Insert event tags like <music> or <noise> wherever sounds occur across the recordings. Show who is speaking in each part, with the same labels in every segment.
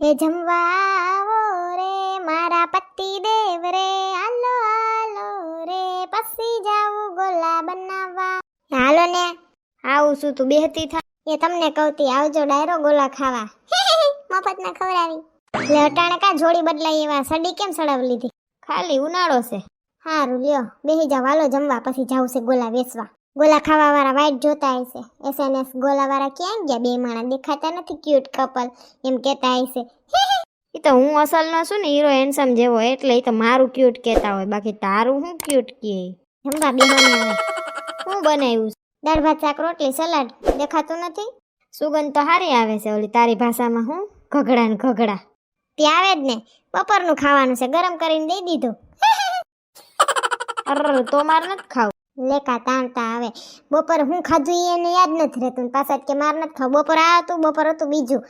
Speaker 1: હે જમવા આવો રે, મારા પતિ દેવ રે, હાલો હાલો રે, પછી જાવું ગોલા બનાવવા. હાલો ને, આવું શું તું બેહતી થા? એ તમને કહુતી આવજો ડાયરો ગોલા ખાવા. મફત ના ખવડાવી. એટલે અટાણે કા જોડી બદલાઈ એવા સડી કેમ સડાવી લીધી? ખાલી ઉનાળો છે. હારું, લ્યો, બેહી જાવ હાલો જમવા, પછી જાવ છે ગોલા વેચવા. ગોલા ખાવા વાળા વાઈટ જોતા હશે એસએનએસ ગોલા વાળા ક્યાં ગયા? બે માણા દેખાતા નથી. ક્યુટ કપલ એમ કેતા હશે એ તો હું અસલ નો છું ને હીરો હેન્ડસમ જેવો એટલે એ તો મારું ક્યુટ કહેતા હોય. બાકી તારું હું ક્યુટ કહે જમવા બે આવે હું બનાવ્યું દાળ ભાત શાક રોટલી સલાડ દેખાતું નથી? સુગંધ તો સારી આવે છે ઓલી તારી ભાષામાં હું? ઘઘડા ને ઘઘડા. તે આવે જ ને. બપોરનું ખાવાનું છે. ગરમ કરીને દઈ દીધું. અર તો મારે નથી ખાવું. લેકા તાણતા આવે. બપોર હું ખાધું એને યાદ નથી રહેતું. પાછા કે માર નથી ખાવ. બપોર આ હતું બપોર હતું બીજું.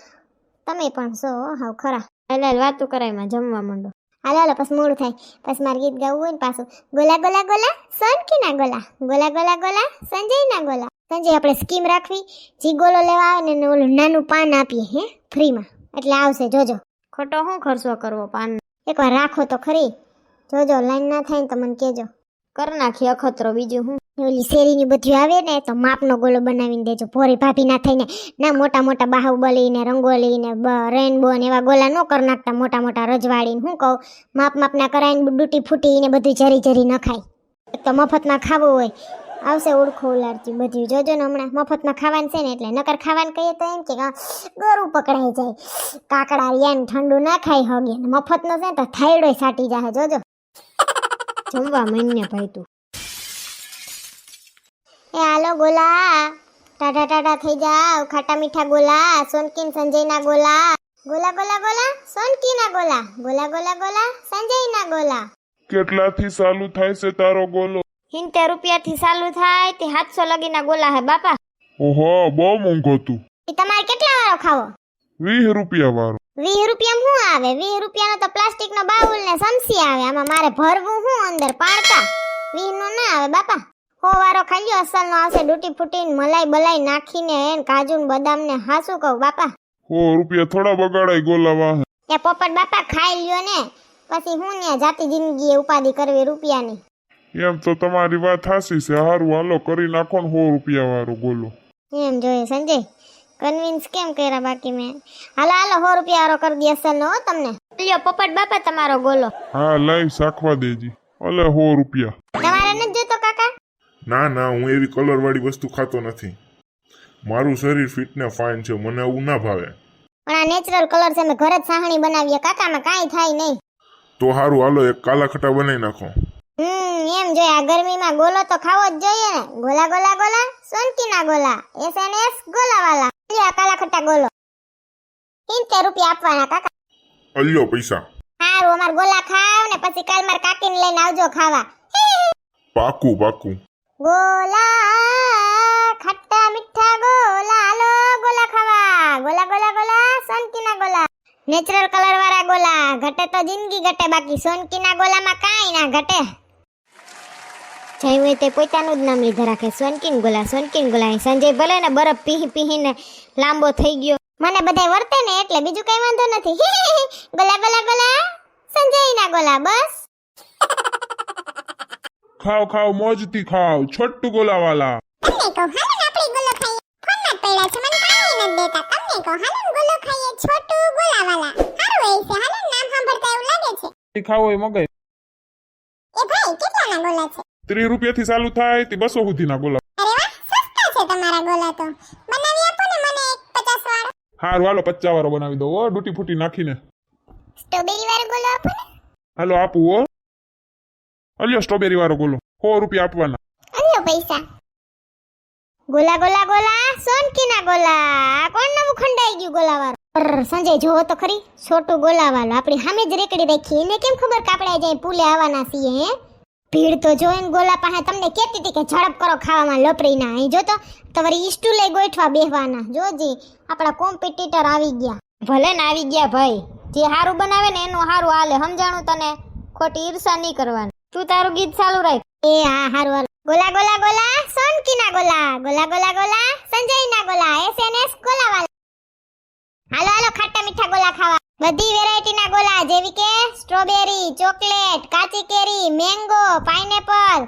Speaker 1: તમે પણ છો હો, હાવ ખરા. હાલ વાતું કરાયમાં જમવા માંડો. હાલ હાલો પછી મોડું થાય. પછી મારે ગીત ગાવું હોય ને પાછું. ગોલા ગોલા ગોલા સોનકી ના ગોલા? ગોલા ગોલા ગોલા સંજય ના ગોલા? સંજય આપણે સ્કીમ રાખવી. જી ગોલો લેવા આવે ને એને ઓલું નાનું પાન આપીએ હે? ફ્રીમાં. એટલે આવશે જોજો. ખોટો શું ખર્ચો કરવો પાન એકવાર રાખો તો ખરી. જોજો લાઈન ના થાય ને તો મને કહેજો. કર નાખી અખતરો. બીજું હું? ઓલી શેરીની બધું આવે ને, તો માપનો ગોલો બનાવીને દેજો. ભોરી ભાભી ના થઈને. ના, મોટા મોટા બાહુબલી ને રંગોલી ને રેનબો ને એવા ગોલા ન કર નાખતા, મોટા મોટા રજવાડીને. હું કહું, માપ માપના કરાવીને ડૂટી ફૂટી ને બધું જરી જરી નખાય. તો મફતમાં ખાવું હોય. આવશે ઓળખો ઉલારતી બધું. જોજો ને હમણાં મફતમાં ખાવાનું છે ને એટલે નકર ખાવાનું કહીએ તો એમ કે ગરું પકડાઈ જાય. કાકડા રિયાને ઠંડુ ના ખાઈ હગે મફતનો છે ને તો થાયડોય સાટી જાય જોજો. જમવા મહિને ભાઈ તું. એ હાલો ગોલા. ટાટા ટાટા થઈ જાવ ખાટા મીઠા ગોલા સોનકીન સંજયના ગોલા. ગોલા ગોલા ગોલા સોનકીના ગોલા. ગોલા ગોલા ગોલા સંજયના ગોલા.
Speaker 2: કેટલાથી ચાલુ થાય છે તારો ગોલો?
Speaker 1: સિત્તેર રૂપિયાથી ચાલુ થાય તે સાતસો લગીના ગોલા હે બાપા.
Speaker 2: ઓહો બહુ મોંઘો તું.
Speaker 1: એ તમારે કેટલા વાળો ખાવો?
Speaker 2: વીસ રૂપિયા વાળો.
Speaker 1: વીસ રૂપિયા શું આવે? વીસ રૂપિયાનો તો પ્લાસ્ટિકનો બાઉલ ને સમસી આવે. આમાં મારે ભરવું શું અંદર પાડતા? વીસ નો ના આવે બાપા. હો વારો ખાઈ લ્યો અસલ નો આવશે ડૂટી ફૂટીને મલાઈ બલાઈ નાખીને એન કાજુ ને બદામ ને હાસું કહું બાપા.
Speaker 2: હો રૂપિયા થોડા બગાડાય ગોલાવા.
Speaker 1: એ પોપટ બાપા ખાઈ લ્યો ને. પછી હું ને જાતી જિંદગી ઉપાધિ કરવી રૂપિયાની.
Speaker 2: એમ તો તમારી વાત હાસી છે. હારું હાલો કરી નાખો ને હો રૂપિયા વાળો ગોલો.
Speaker 1: એમ જોઈએ સંજય. કન્વિન્સ કેમ કર્યા બાકી મેં? હાલો હાલો સો રૂપિયા વાળો કરી દી અસલ નો હો તમને. લ્યો પોપટ બાપા તમારો ગોલો.
Speaker 2: હા લઈ સાખવા દેજી. અલે સો રૂપિયા.
Speaker 1: તમારે નથી જોતો કાકા?
Speaker 3: ના ના હું એવી કલર વાળી વસ્તુ ખાતો નથી. મારું શરીર ફિટ ને ફાઇન છે મને આવું ના ભાવે.
Speaker 1: પણ આ નેચરલ કલર છે મેં ઘરે જ સાહણી બનાવીએ કાકામાં કાંઈ થાય નહીં.
Speaker 3: તો હારું હાલો એક કાલા ખટા બનાવી નાખો.
Speaker 1: હમ એમ જોઈએ આ ગરમીમાં ગોલો તો ખાવો જ જોઈએ ને. ગોલા ગોલા ગોલા સોનકીના ગોલા એસએનએસ ગોલા વાલા લ્યો કાલા ખટ્ટા ગોલો. સિત્તેર રૂપિયા આપવાના કાકા.
Speaker 3: અલ્યો પૈસા.
Speaker 1: સારું અમાર ગોલા ખાવ ને પછી કાલ માર કાકીને લઈને આવજો ખાવા.
Speaker 3: પાકું પાકું.
Speaker 1: ગોલા ખટ્ટા મીઠા ગોલા. હાલો ગોલા ખાવા. ગોલા ગોલા ગોલા સોનકીના ગોલા. નેચરલ કલર વાળા ગોલા. ઘટે તો જિંદગી ઘટે બાકી. સોનકીના ગોલામાં કાંઈ ના ઘટે. જઈ હોય તે પોતાનું જ નામ લીધે રાખે. સોનકીન ગોલા સોનકીન ગોલા સંજય ભલે ને બરફ પીહી પીહીને લાંબો થઈ ગયો. મને બધાય વર્તે ને એટલે બીજું કઈ વાંધો નથી. <laughs> ગોલા ગોલા ગોલા. સંજયના ગોલા બસ.
Speaker 2: ખાવ ખાવ મોજથી ખાવ છોટુ ગોલા વાલા
Speaker 1: તમને કહો હાલો આપણે ગોલો ખાઈએ. ફોનમાં પડ્યા છે મને કાંઈ નથી દેતા. તમને કહો હાલો ગોલો ખાઈએ છોટુ ગોલા વાલા હારું એ છે હાલો નામ સાંભળતા એવું લાગે છે.
Speaker 2: ખાવો એ મગાઈ
Speaker 1: એ ભાઈ કેટલાના ગોલા છે?
Speaker 2: ત્રીસ રૂપિયાથી ચાલુ થાય તે બસો સુધીના ગોલા. હારું હાલો પચાસ વાળો બનાવી દો હો ડૂટી ફૂટી નાખીને.
Speaker 1: સ્ટ્રોબેરી વાળો ગોલો આપો ને.
Speaker 2: હાલો આપું હો. અલ્યો સ્ટ્રોબેરી વાળો ગોલો. સો રૂપિયા આપવાના.
Speaker 1: અલ્યો પૈસા. ગોલા ગોલા ગોલા સોનકીના ગોલા. કોણ નવું ખંડાઈ ગયું ગોલા વાળો સંજય જોવો તો ખરી છોટું ગોલા વાળો આપણી સામે જ રેકડી રાખી. એને કેમ ખબર કે આપણે જાય પુલે આવવાના છીએ હે? ભીડ તો જોઈને ગોલા પાસે તમને કહેતી હતી કે ઝડપ કરો, ખાવામાં લપરીના અહીં જો તો તમારી ઈસ્ટુ લઈ ગોઠવા બેહવાના. જોજી આપણા કોમ્પિટિટર આવી ગયા. ભલે ને આવી ગયા ભાઈ. જે સારું બનાવે ને એનું સારું હાલે. સમજાણું તને? ખોટી ઈર્ષા નહીં કરવાની. તું તારું ગીત ચાલુ રાખ. એ હા હારું હાલ. ગોલા ગોલા ગોલા સોનકીના ગોલા. ગોલા ગોલા ગોલા, સંજય ના ગોલા. એસએનએસ ગોલા વાલા. હાલો હાલો, ખાટા મીઠા ગોલા ખાવા. બધી વેરાયટીના ગોલા જેવી કે સ્ટ્રોબેરી ચોકલેટ કાચી કેરી મેંગો પાઇનેપલ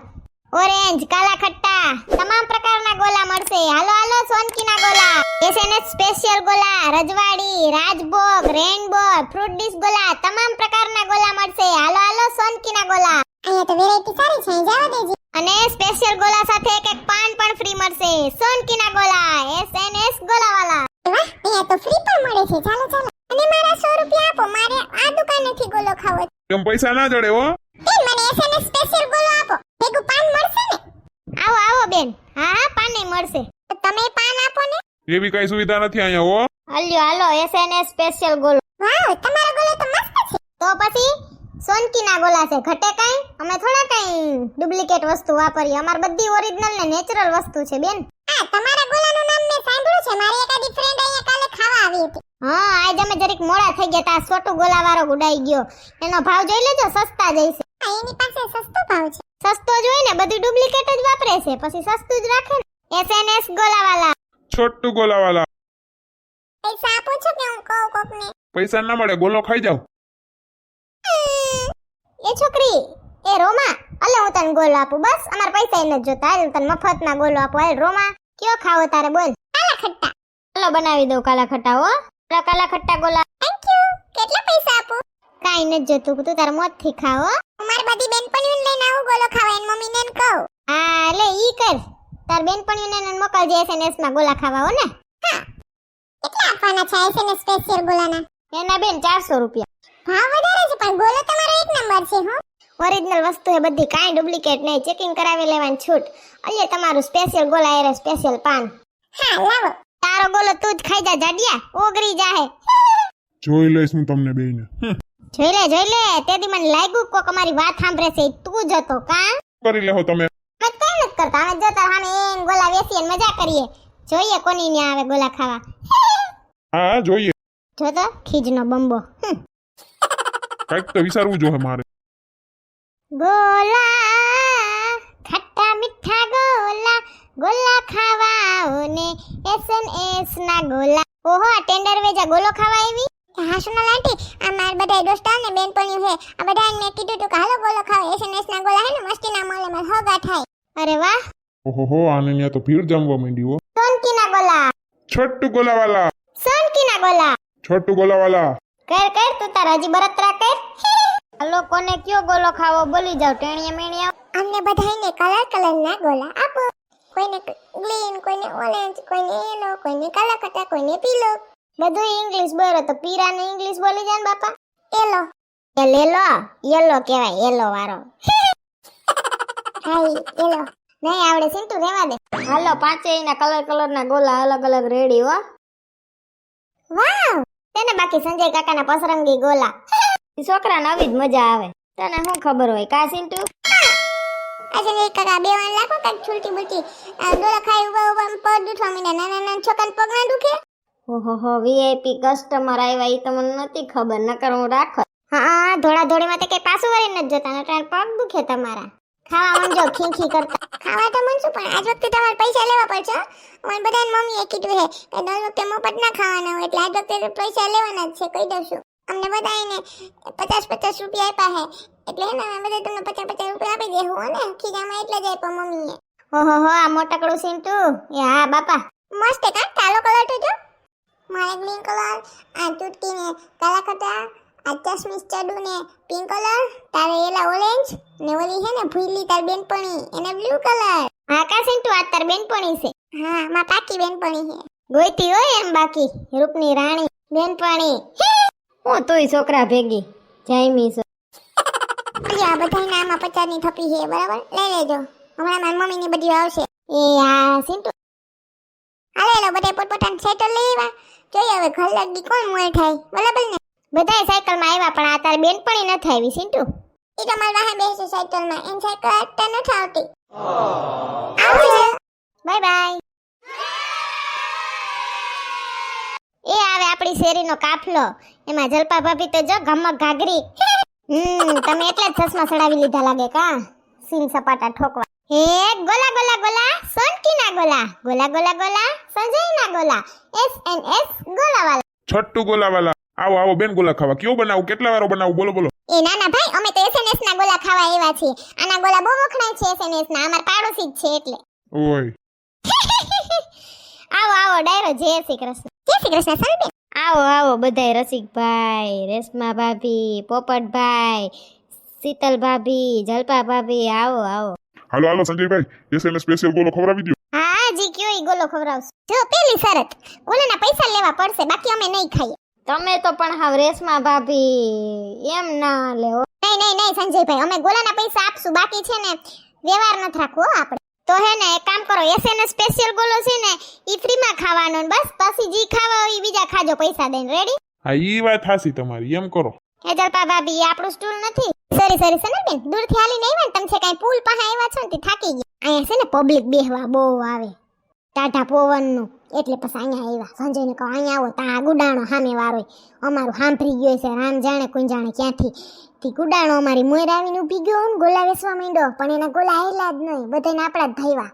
Speaker 1: ઓરેન્જ કાલા ખટ્ટા તમામ પ્રકારના ગોલા મળશે. હાલો હાલો સોનકીના ગોલા. એસએનએસ સ્પેશિયલ ગોલા રજવાડી રાજભોગ રેનબો ફ્રૂટ ડીશ ગોલા તમામ પ્રકારના ગોલા મળશે. હાલો હાલો સોનકીના ગોલા.
Speaker 4: અહીંયા તો વેરાયટી સારી છે જવા દેજે.
Speaker 1: અને સ્પેશિયલ ગોલા સાથે એક એક પાન પણ ફ્રી મળશે. સોનકીના ગોલા એસએનએસ ગોલાવાલા.
Speaker 4: વાહ અહીંયા તો ફ્રી પણ મળે છે. ચાલો ચાલો. અને મારા 100 રૂપિયા આપો. મારે આ દુકાનેથી ગોલો ખાવો છે.
Speaker 2: કેમ પૈસા ના જડે હો.
Speaker 4: બેન મને એસએમએસ સ્પેશિયલ ગોલો આપો. ભેગું પાન મળશે ને?
Speaker 1: આવો આવો બેન. હા હા પાને મળશે.
Speaker 4: તમે પાન આપો ને?
Speaker 2: એવી કઈ સુવિધા નથી અહીંયા હો.
Speaker 1: હાલ્યો હાલો એસએનએસ સ્પેશિયલ ગોલો.
Speaker 4: વાવ તમારો ગોલો તો મસ્ત છે.
Speaker 1: તો પછી સોનકીના ગોલા છે. ઘટે કઈ? અમે થોડા કઈ ડુપ્લિકેટ વસ્તુ વાપરી અમાર બધી ઓરિજિનલ ને નેચરલ વસ્તુ છે બેન.
Speaker 4: હા તમારા ગોલાનું નામ મેં સાંભળ્યું છે. મારી એકાદી ફ્રેન્ડ અહીંયા કાલે ખાવા આવી હતી.
Speaker 1: હા આજ અમે જરીક મોડા થઈ ગયા તા. સોટુ ગોલા વાળો ગુડાઈ ગયો. એનો ભાવ જોઈ લેજો સસ્તા જઈશે
Speaker 4: હા એની પાસે સસ્તો ભાવ છે.
Speaker 1: સસ્તો જ હોય ને બધું ડુપ્લિકેટ જ વાપરે છે. પછી સસ્તું જ રાખે ને. એસએનએસ ગોલાવાલા
Speaker 2: છોટું ગોલાવાલા
Speaker 4: પૈસા આપો છો કે હું કહું કોકને?
Speaker 2: પૈસા ના મળે ગોલો ખાઈ જાવ
Speaker 1: એ છોકરી એ રોમા. અલે હું તને ગોલો આપું બસ. અમાર પૈસા એને નથી જોતા. હાલ તને મફતમાં ગોલો આપું. હાલ રોમા કયો ખાવો તારે બોલ.
Speaker 4: કાલા ખટ્ટા.
Speaker 1: ચલો બનાવી દઉં કાલા ખટ્ટા હો. ચાલો કાલા ખટ્ટા ગોલા.
Speaker 4: થેન્ક યુ કેટલા પૈસા આપું?
Speaker 1: કાઈ ન જોતું તું તાર મોતથી ખાવ હો.
Speaker 4: હું મારી બધી બેનપણીઓને લઈને આવું ગોલો ખાવા એન મમ્મીને ને કહું.
Speaker 1: હા લે ઈ કર. તાર બેનપણીઓને મોકલજે એસએનએસમાં ગોલા ખાવા હો ને.
Speaker 4: કેટલા આપવાના છે એસએનએસ સ્પેશિયલ ગોલાના?
Speaker 1: એના બેન ચારસો રૂપિયા.
Speaker 4: ભાવ વધારે છે પણ ગોલો તમારો એક નંબર છે હો.
Speaker 1: ઓરિજિનલ વસ્તુ એ બધી કાઈ ડુપ્લિકેટ નહીં. ચેકિંગ કરાવી લેવાની છૂટ. અલ્યા તમારું સ્પેશિયલ ગોલા એરે સ્પેશિયલ પાન.
Speaker 4: હા લાવો.
Speaker 1: તારો ગોલો તું જ ખાઈ જા જાડિયા ઓગરી જાહે.
Speaker 2: જોઈ લઈશ હું તમને બેને
Speaker 1: જોઈ લે જોઈ લે તેથી મને લાગ્યું કોક અમારી વાત સાંભળે છે ઈ તું જ હતો કા?
Speaker 2: કરી લેહો તમે.
Speaker 1: અમે કઈ નથી કરતા અમે જો તાર સામે એન ગોલા વેસીએ ને મજા કરીએ. જોઈએ કોની ને આવે ગોલા ખાવા.
Speaker 2: હા હા, જોઈએ.
Speaker 1: જો તો ખીજનો બંબો. હમ.
Speaker 2: કંઈક તો વિચારવું જોઈએ મારે.
Speaker 1: ગોલા ખટ્ટા મીઠા ગોલા ગોલા ખાવા ને એસએનએસ ના ગોલા. ઓહો આ ટેન્ડર વેજા ગોલો ખાવા આવી?
Speaker 4: હા સોનલ આંટી આ માર બધા દોસ્તાર ને બેનપણીઓ છે. આ બધા મેં કીધું તું કે હાલો ગોલો ખાવ. એસએનએસ ના ગોલા હે ને મસ્તી ના મળે માં હોગા થાય.
Speaker 1: અરે વાહ.
Speaker 2: ઓહો હો આને ત્યાં તો ભીડ જમવા માંડી હો.
Speaker 1: સોનકી ના ગોલા.
Speaker 2: છોટું ગોલાવાલા.
Speaker 1: સોનકી ના ગોલા.
Speaker 2: છોટું ગોલાવાલા.
Speaker 1: કર કર તું તાર હજી બરતરા કર. આ લોકોને કયો ગોલો ખાવો બોલી જાવ ટેણીએ મેણીએ
Speaker 4: અમને બધાયને કલર કલર ના ગોલા આપો. કોઈને ગ્રીન કોઈને ઓરેન્જ કોઈને યેલો કોઈને કાલાકટા કોઈને પીલો.
Speaker 1: બધું ઇંગ્લિશ બોલો તો પીરાને ઇંગ્લિશ બોલી જાય ને બાપા.
Speaker 4: યેલો.
Speaker 1: એ લેલો યેલો કહેવાય યેલો વાળો.
Speaker 4: Hi yellow.
Speaker 1: નહીં આવડે સિંતુ રેવા દે. હાલો પાંચેયના કલર કલર ના ગોલા અલગ અલગ રેડી હો. વાવ! તેને બાકી સંજય કાકાના પસરંગી ગોલા. છોકરા છોકરાને આવી જ મજા આવે. તને શું ખબર હોય કા સિંટુ
Speaker 4: આજે એક કરા બે વાર લાખો કાંઈક છુલટી બુલટી ગોલા ખાઈ ઊભા ઊભા પગ દુખવા માંડ્યા. નાના નાના છોકરાને પગ ના દુખે?
Speaker 1: ઓહો વીઆઈપી કસ્ટમર આવ્યા એ તો મને નતી ખબર નકર હું રાખો હા ધોળા ધોળીમાં તે કઈ પાછું વળી નથી જતા નકર પગ દુખે તમારા. ખાવા મંજો ખીખી કરતા.
Speaker 4: ખાવા તો મનસું પણ આજ વખતે તમારે પૈસા લેવા પડશે મને બધાને મમ્મીએ કીધું છે કે દર વખતે મફત ના ખાવાના હોય એટલે આજ વખતે પૈસા લેવાના જ છે કહી દઉં છું. અમને બધાને પચાસ પચાસ રૂપિયા આપ્યા હે. એટલે હે ને અમે બધા તમને પચાસ પચાસ રૂપિયા આપી દેવું હો ને? ખીજામાં એટલા જ આપ્યા મમ્મીએ.
Speaker 1: ઓહો હો આ મોટકડું સિંટુ? એ હા બાપા.
Speaker 4: મસ્ત કા કાલો કલર તો જો. મારે ગ્રીન કલર આ ચૂટકી ને કાલા ખટા આ ચશ્મીશ ચડુ ને પિંક કલર તારે એલા ઓરેન્જ ને ઓલી હે ને ભૂલી તાર બેનપણી એને બ્લુ કલર.
Speaker 1: હા કા તું આ તાર બેનપણી છે.
Speaker 4: હા માં પાકી બેનપણી છે.
Speaker 1: ગોઈતી હોય એમ બાકી રૂપની રાણી બેનપણી. હું તોય છોકરા ભેગી. જાયમી છો
Speaker 4: આ બધા આમાં પચાસની થપી છે બરાબર? લઈ લેજો. હમણાં મારી મમ્મીની બધી આવશે.
Speaker 1: એ હા સિંટુ
Speaker 4: હાલે લો બધા પોતપોતાની સેટલ લઈ આવ્યા. જોઈએ હવે ઘર લગી કોણ મોય થાય બરાબર ને?
Speaker 1: બધાય સાયકલમાં આવ્યા પણ આ તાર બેનપણી નથી આવી સિંટુ.
Speaker 4: એ તો મારી વાહે બેસે સાયકલમાં એમ સાયકલ હાંકતા નથી આવતી. આવજો
Speaker 1: બાય બાય એ આવે આપણી શેરીનો કાફલો. એમાં જલપા ભાભી તો જો ગમક ઘાઘરી. હમ તમે એટલા જ ચશ્મા ચડાવી લીધા લાગે કા? સીન સપાટા ઠોકવા. હે ગોલા ગોલા ગોલા. સોનકીના ગોલા. ગોલા ગોલા ગોલા. સંજયના ગોલા. એસ એન એસ ગોલાવાલા.
Speaker 2: છટ્ટુ ગોલાવાલા. આવો આવો બેન ગોલા ખાવા. કયો બનાવું? કેટલા વારો બનાવું? બોલો બોલો.
Speaker 1: એ ના ના ભાઈ અમે તો એસએનએસ ના ગોલા ખાવા એવા છીએ. આના ગોલા બહુ વખણાય છે એસએનએસ ના. અમાર પાડોશી જ છે એટલે.
Speaker 2: ઓય.
Speaker 5: આવો આવો ડાયરો જય શ્રી કૃષ્ણ.
Speaker 1: જય શ્રી કૃષ્ણ સાહેબ.
Speaker 5: આવો આવો બધાય રસિકભાઈ રેશમા ભાભી પોપટભાઈ શીતલ ભાભી જલપા ભાભી આવો આવો.
Speaker 2: હાલો હાલો સંજયભાઈ એસએનએસ સ્પેશિયલ ગોલો ખવડાવી દો
Speaker 5: હા જી કયો ઈ ગોલો ખવડાવશું?
Speaker 1: જો પેલી શરત ગોલાના પૈસા લેવા પડશે બાકી અમે નહીં ખાઈએ.
Speaker 5: તમે તો પણ હાવ રેશમા ભાભી એમ ના લેવો.
Speaker 1: નહીં નહીં નહીં સંજયભાઈ અમે ગોલાના પૈસા આપશું બાકી છે ને વ્યવહાર નથી રાખવો આપણે.
Speaker 5: તો હે ને એક કામ કરો એસએનએસ સ્પેશિયલ ગોલો છે ને ઈ ફ્રીમાં ખાવાનો ને બસ. પછી જી ખાવા હોય ઈ બીજા ખાજો પૈસા દઈને. રેડી
Speaker 2: હા ઈ વાત હાસી તમારી. એમ કરો.
Speaker 5: એ જલપા ભાભી આપણું સ્ટૂલ નથી.
Speaker 1: સોરી સોરી સનબેન દૂરથી હાલીને આવ્યા ને તમે છે કાંઈ પુલ પાસે આવ્યા છો ને તે થાકી ગયા. અહીંયા છે ને પબ્લિક બેહવા બહુ આવે. ટાટા પવનનું. એટલે પછી અહીંયા આવ્યા. સંજયને કહો, અહીંયા આવો, તા ગુડાણો સામે વાળો અમારું સાંભળી ગયો છે રામ જાણે કોઈ જાણે ક્યાંથી. થી ગુડાણો અમારી મોર આવીને ઊભી ગયો ને ગોલા વેસવા માંડ્યો. પણ એના ગોલા આવેલા જ નહીં. બધાને આપણા જ ભાઈવા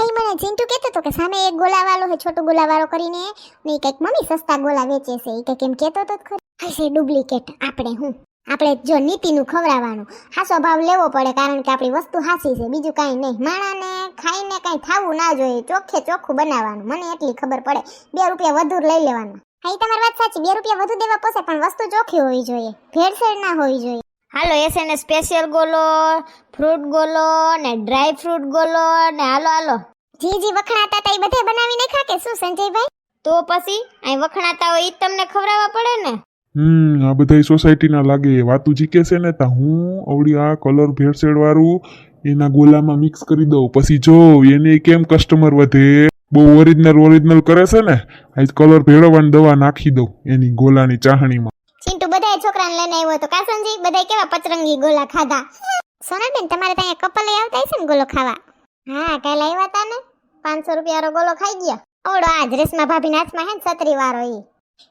Speaker 1: એ મને ચિંટુ કહેતો હતો કે સામે એક ગોલાવાળો છે, છોટો ગોલાવાળો કરીને. ને કંઈક મમ્મી સસ્તા ગોલા વેચે છે. એ કંઈક એમ કહેતો હતો ખરી. હશે ડુપ્લિકેટ. આપણે હું? આપણે જો નીતિનું ખવડાવવાનું હાસો ભાવ લેવો પડે કારણ કે આપણી વસ્તુ હાસી છે બીજું કાંઈ નહીં. માણાને ખાઈને કાંઈ થાવું ના જોઈએ ચોખ્ખે ચોખ્ખું બનાવવાનું. મને એટલી ખબર પડે બે રૂપિયા વધુ લઈ લેવાના. હા એ તમારી વાત સાચી બે રૂપિયા વધુ દેવા પોસે પણ વસ્તુ ચોખ્ખી હોવી જોઈએ ભેળસેળ ના હોવી જોઈએ.
Speaker 5: હાલો એસ એને સ્પેશિયલ ગોલો ફ્રૂટ ગોલો ને ડ્રાય ફ્રૂટ ગોલો ને હાલો હાલો.
Speaker 1: જી જી વખણાતા હતા એ બધે બનાવી નાખ્યા કે શું સંજયભાઈ?
Speaker 5: તો પછી અહીં વખણાતા હોય એ તમને ખવડાવવા પડે ને?
Speaker 2: હમ, આ બધા સોસાયટીના લાગે. વાતું જીકે છે ને તા હું અવળી આ કલર ભેળસેળ વાળું એના ગોલામાં મિક્સ કરી દઉં. પછી જો એને કેમ કસ્ટમર વધે? બહુ ઓરિજિનલ ઓરિજિનલ કરે છે ને, આજ કલર ભેળવવાની દવા નાખી દઉં એની ગોલાની ચાહણીમાં.
Speaker 1: ચિંટુ બધા છોકરાને લઈને આવ્યો હતો કાસનજી બધા કેવા પચરંગી ગોલા ખાધા? સોનાબેન, તમારે ત્યાં કપલ આવતા છે ને ગોલો ખાવા? હા, કાલે આવ્યા હતા ને.
Speaker 5: પાંચસો રૂપિયાનો ગોલો ખાઈ ગયા.
Speaker 1: ઓવડો આ ડ્રેસમાં ભાભી હાથમાં હે ને છત્રી વાળો ઈ.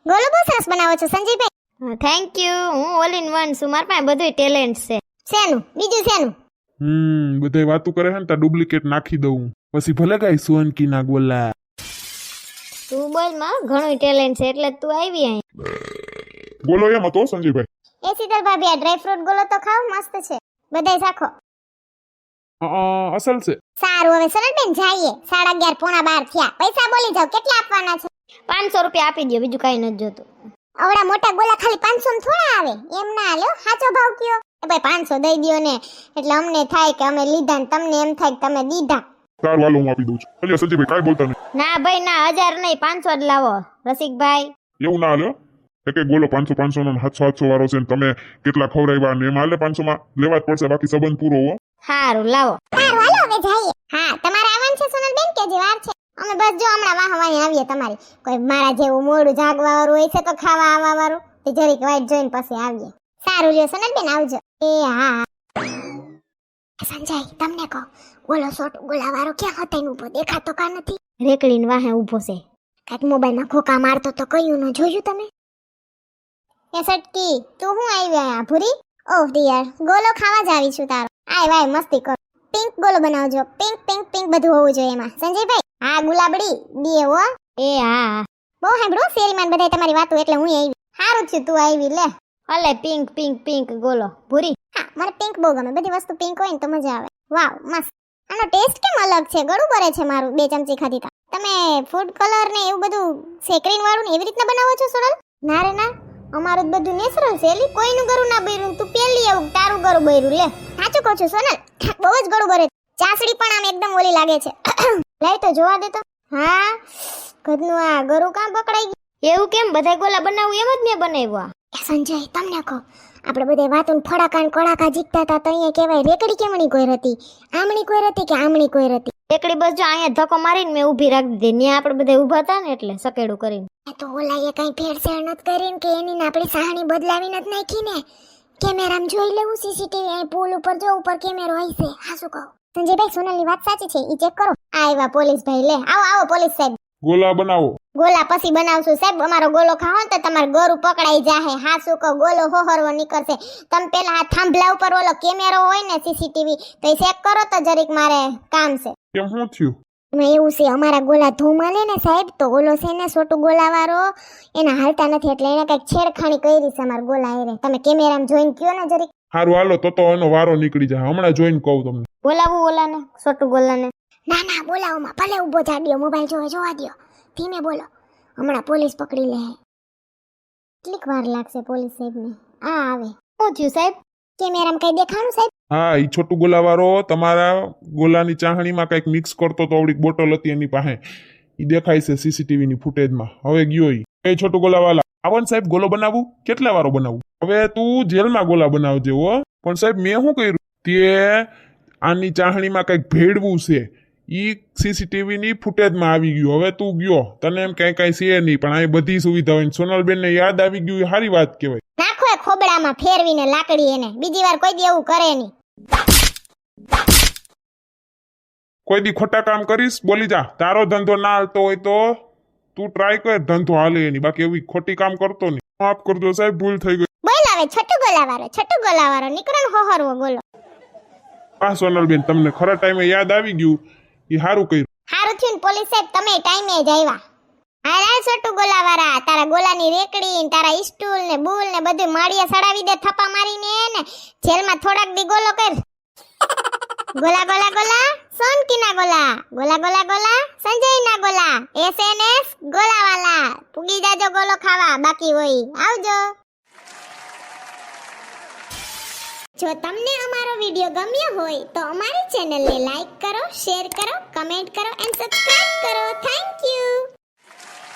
Speaker 1: ગોલો બહુ સરસ બનાવો છો સંજયભાઈ.
Speaker 5: થેન્ક યુ હું ઓલ ઇન વન છું. મારા પાસે બધું ટેલેન્ટ છે.
Speaker 1: શેનું? બીજું શેનું?
Speaker 2: હમ બધા વાતું કરે છે ને તા ડુપ્લિકેટ નાખી દઉં પછી ભલે ગાય સોનકીના ગોલા.
Speaker 5: તું બોલમાં ઘણું ટેલેન્ટ છે એટલે તું આવી અહીં.
Speaker 2: બોલો એમ હતો સંજયભાઈ.
Speaker 1: એ શીતલ ભાભી આ ડ્રાય ફ્રૂટ ગોલો તો ખાવ મસ્ત છે. બધાય ચાખો
Speaker 2: અસલ છે.
Speaker 1: સારું હવે સરળબેન જઈએ. સાડા અગિયાર પોણા બાર થયા. પૈસા બોલી જાવ કેટલા આપવાના છે?
Speaker 5: પાંચસો રૂપિયા આપી દો બીજું કઈ નથી જોતું.
Speaker 1: અવડા મોટા ગોલા ખાલી પાંચસો થોડા આવે? એમ ના હાલ્યો સાચો ભાવ કયો? એ ભાઈ પાંચસો દઈ દો ને એટલે અમને થાય કે અમે લીધા ને તમને એમ થાય કે તમે દીધા.
Speaker 2: સારું હાલો હું આપી દઉં છું. અલ્યા સજીભાઈ કાંઈ બોલતા નહીં.
Speaker 5: ના ભાઈ ના હજાર નહીં પાંચસો જ લાવો રસિકભાઈ.
Speaker 2: એવું ના હાલ્યો એક એક ગોલો પાંચસો પાંચસો નો સાતસો સાતસો વાળો છે તમે કેટલા ખવડાવ્યા ને એમાં હાલે પાંચસો માં લેવા જ પડશે બાકી સંબંધ પૂરો હો.
Speaker 5: સારું લાવો.
Speaker 1: સારું હાલો હવે જઈએ. હા તમારે આવવાનું છે સોનલબેન કે જે વાર છે? અમે બસ જો હમણાં વાહ વાહ આવીએ તમારી. કોઈ મારા જેવું મોડું જાગવા વાળું હોય છે તો ખાવા આવવા વાળું તે જરીક વાઈટ જોઈને પછી આવીએ. સારું લ્યો સોનલબેન આવજો. એ હા. સંજય તમને કહો બોલો સોટ ગોલાવાળો ક્યાં હતો ઊભો દેખાતો કા નથી?
Speaker 5: રેકડીન વાહે ઊભો છે.
Speaker 1: કાંઈક મોબાઈલમાં ખોકા મારતો તો કયું ન જોયું તમે? એ સટકી તું હું આવી આ ભૂરી? ઓહ ડિયર ગોલો ખાવા જ આવી છું તારો. આય વાય મસ્તી કર. પિંક ગોલો બનાવજો. પિંક પિંક પિંક બધું હોવું જોઈએ એમાં. સંજયભાઈ હા ગુલાબડી બી હો
Speaker 5: એ હા.
Speaker 1: બહુ સાંભળો શેરીમાં બધા તમારી વાતો એટલે હું આવી. સારું થયું તું આવી લે.
Speaker 5: અલે પિંક પિંક પિંક ગોલો. ભૂરી.
Speaker 1: હા મને પિંક બહુ ગમે. બધી વસ્તુ પિંક હોય ને તો મજા આવે. વાવ મસ્ત. આનો ટેસ્ટ કેમ અલગ છે? ગળું ભરે છે મારું બે ચમચી ખાધી તમે ફૂડ કલર ને એવું બધું સેકરીન વાળું ને એવી રીતના બનાવો છો સોનલ? ના રે ના. અમારું બધું નેચરલ છે. એલી કોઈનું ગરું ના બૈરું. તું પેલી આવું તારું ગરું બૈરું. લે. સાચું કહું છું સોનલ. બહુ જ ગળું બરે છે. ચાસડી પણ આમ એકદમ ઓલી લાગે છે. <coughs> લઈ તો જોવા દે તો. હા? ઘરનું આ ગરું કામ પકડાઈ ગયું.
Speaker 5: એવું કેમ? બધા ગોલા બનાવું એમ જ મેં બનાવ્યા.
Speaker 1: એ સંજય તમને કહો. આપણે બધે વાતો ફળાકા કળાકા જીતતા હતા તો અહીંયા કહેવાય રેકડી કેમણી કોઈ હતી આમણી કોઈ હતી કે આમણી કોઈ હતી
Speaker 5: એકડી બસ જો અહીંયા ધક્કો મારીને મેં ઊભી રાખી દીધી. ત્યાં આપણે બધા ઊભા હતા ને એટલે સકેડું કરીને.
Speaker 1: એ તો ઓલાએ કઈ ભેળસેળ નત કરીને કે એની ને આપણી સાહણી બદલાવી નત નાખી ને. કેમેરામાં જોઈ લેવું સીસીટીવી અહીં પુલ ઉપર જો ઉપર કેમેરો હોય છે. હા શું કહો? સંજયભાઈ સોનલની વાત સાચી છે ઈ ચેક કરો. આ આવ્યા પોલીસ ભાઈ લે આવો આવો પોલીસ સાહેબ.
Speaker 2: ગોલા બનાવો.
Speaker 1: ગોલા પછી બનાવશું સાહેબ. અમારો ગોલો ખાવો ને તો તમારે ગોરું પકડાઈ જાહે. હા શું કહો? ગોલો હોહરવો નીકળશે. તમે પેલા આ થાંભલા ઉપર ઓલો કેમેરો હોય ને સીસીટીવી તો એ ચેક કરો તો જરીક મારે કામ છે.
Speaker 2: કેમ શું થયું?
Speaker 1: એમાં એવું છે અમારા ગોલા ધોમાં લે ને સાહેબ તો ઓલો છે ને સોટું ગોલાવાળો એના હાલતા નથી એટલે એને કંઈક છેડખાણી કરી છે અમારા ગોલા એરે. તમે કેમેરામાં જોઈને કયો ને જરીક.
Speaker 2: સારું હાલો તો તો એનો વારો નીકળી જાય. હમણાં જોઈન કહું તમને.
Speaker 1: બોલાવું ઓલાને સોટું ગોલાને.
Speaker 4: ના ના બોલાવમાં. ભલે ઊભો જાડ્યો મોબાઈલ જોવા જોવા દ્યો. ધીમે બોલો.
Speaker 1: હમણાં પોલીસ પકડી લે. કેટલીક વાર લાગશે પોલીસ સાહેબને. આ આવે. શું થયું સાહેબ?
Speaker 4: કેમેરામાં કઈ દેખાણું સાહેબ?
Speaker 2: હા એ છોટું ગોલાવાળો તમારા ગોલાની ચાહણીમાં કંઈક મિક્સ કરતો તો આવડી બોટલ હતી એની પાસે. ઈ દેખાય છે સીસીટીવી ની ફૂટેજમાં હવે ગયો એ છોટું ગોલાવાલા આવન સાહેબ, ગોલો બનાવું? કેટલા વારો બનાવું? હવે તું જેલમાં ગોલા બનાવજે હો. પણ સાહેબ, મેં શું કર્યું? તે આની ચાહણીમાં કંઈક ભેળવું છે. એ સીસીટીવીની ફૂટેજમાં આવી ગયું. હવે તું ગયો. તને એમ કઈ કઈ છે નહીં, પણ આ બધી સુવિધા હોય સોનલબેન ને યાદ આવી ગયું, એ સારી વાત કહેવાય.
Speaker 1: નાખો એ ખોબડામાં ફેરવીને લાકડી એને. બીજી વાર કોઈ દી કરે નહીં.
Speaker 2: કોઈ દી ખોટા કામ કરીશ? બોલી જા. તારો ધંધો ના હાલતો હોય તો તું ટ્રાય કર. ધંધો હાલે એની. બાકી એવી ખોટી કામ કરતો નહીં. માફ કરજો સાહેબ ભૂલ થઈ ગઈ.
Speaker 1: બોલ આવે છઠ્ઠું ગોલાવાળો છઠ્ઠું ગોલાવાળો નીકળણ હોહરવો બોલો.
Speaker 2: આ સોનલબેન તમને ખરા ટાઈમે યાદ આવી ગયું. એ સારું કર્યું.
Speaker 1: હારું થયું ને પોલીસ સાહેબ તમે ટાઈમે જ આવ્યા. હાલ ગોલા વાળા તારા ગોલાની રેકડી ને તારા ઇસ્ટૂલ ને બુલ ને બધું માળિયા સડાવી દે થપા મારીને ને જેલમાં થોડાક દી ગોલો કર. ગોલા ગોલા ગોલા, સોનકીના ગોલા. ગોલા ગોલા ગોલા, સંજયના ગોલા. એસએનએસ ગોલાવાલા. પૂગી જાજો ગોલો ખાવા. બાકી હોય. આવજો. જો તમને અમારો વીડિયો ગમ્યો હોય તો અમારી ચેનલને લાઈક કરો, શેર કરો, કમેન્ટ કરો, એન્ડ સબસ્ક્રાઇબ કરો. Thank you.